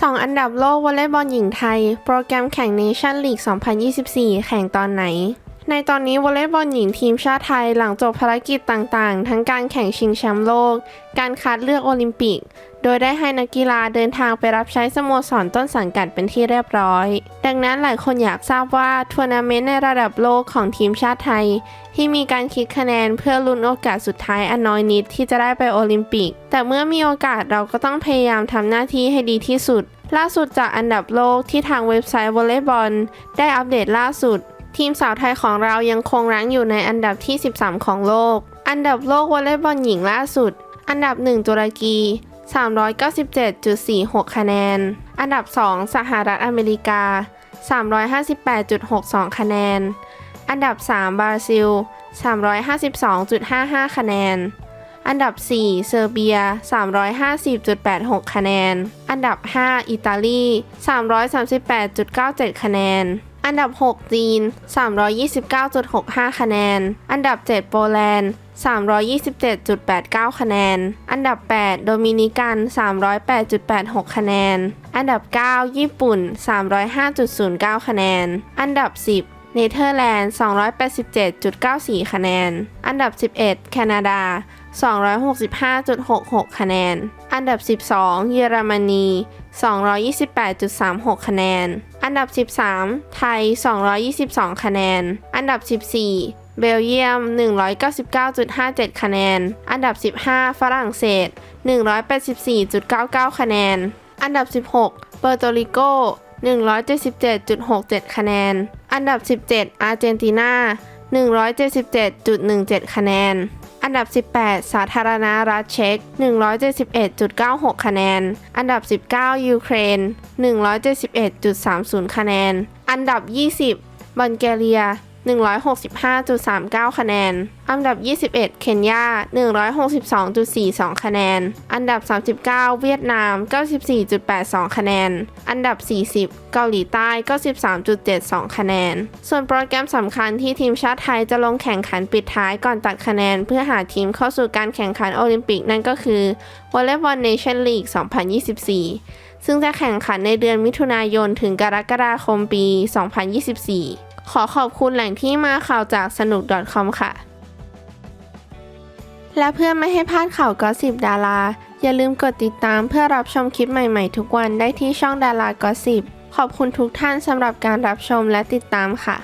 2 อันดับโลกวอลเลย์บอลหญิงไทย โปรแกรมแข่งเนชั่นลีก 2024 แข่งตอนไหน ในตอนนี้วอลเลย์บอลหญิงทีมชาติไทยหลังจบภารกิจต่างๆ ทั้งการแข่งชิงแชมป์โลก การคัดเลือกโอลิมปิก โดยได้ให้นักกีฬาเดินทางไปรับใช้สโมสรต้นสังกัดเป็นที่เรียบร้อย ดังนั้นหลายคนอยากทราบว่าทัวร์นาเมนต์ในระดับโลกของทีมชาติไทย ที่มีการคิดคะแนนเพื่อลุ้นโอกาสสุดท้ายอันน้อยนิดที่จะได้ไปโอลิมปิก แต่เมื่อมีโอกาสเราก็ต้องพยายามทำหน้าที่ให้ดีที่สุด ล่าสุดจากอันดับโลกที่ทางเว็บไซต์วอลเลย์บอลได้อัปเดตล่าสุด ทีมสาวไทยของเรายังคงรั้งอยู่ในอันดับที่ 13 ของโลก อันดับโลกวอลเลย์บอลหญิงล่าสุด อันดับ 1 ตุรกี 397.46 คะแนน อันดับ 2 สหรัฐอเมริกา 358.62 คะแนน อันดับ 3 บราซิล 352.55 คะแนน อันดับ 4 เซอร์เบีย 350.86 คะแนน อันดับ 5 อิตาลี 338.97 คะแนน อันดับ 6 จีน 329.65 คะแนน อันดับ 7 โปแลนด์ 327.89 คะแนน อันดับ 8 โดมินิกัน 308.86 คะแนน อันดับ 9 ญี่ปุ่น 305.09 คะแนน อันดับ 10เนเธอร์แลนด์ 287.94 คะแนน อันดับ 11 แคนาดา 265.66 คะแนน อันดับ 12 เยอรมนี 228.36 คะแนน อันดับ 13 ไทย 222 คะแนน อันดับ 14 เบลเยียม 199.57 คะแนน อันดับ 15 ฝรั่งเศส 184.99 คะแนน อันดับ 16 เปอร์โตริโก 177.67 คะแนน อันดับ 17 อาร์เจนตินา 177.17 คะแนน อันดับ 18 สาธารณรัฐเช็ก171.96 คะแนน อันดับ 19 ยูเครน 171.30 คะแนน อันดับ 20 บัลแกเรีย 165.39 คะแนน อันดับ 21 เคนยา 162.42 คะแนน อันดับ 39 เวียดนาม 94.82 คะแนน อันดับ 40 เกาหลีใต้ 93.72 คะแนน ส่วนโปรแกรมสำคัญที่ทีมชาติไทยจะลงแข่งขันปิดท้ายก่อนตัดคะแนน เพื่อหาทีมเข้าสู่การแข่งขันโอลิมปิกนั่นก็คือวอลเลย์บอลเนชั่นลีก 2024 ซึ่งจะแข่งขันในเดือนมิถุนายนถึงกรกฎาคมปี 2024 ขอขอบคุณแหล่งที่มาข่าวจากสนุก .com ค่ะ และเพื่อไม่ให้พลาดข่าวก็สิบดารา อย่าลืมกดติดตามเพื่อรับชมคลิปใหม่ๆ ทุกวันได้ที่ช่องดารากอสิบขอบคุณทุกท่านสำหรับการรับชมและติดตามค่ะ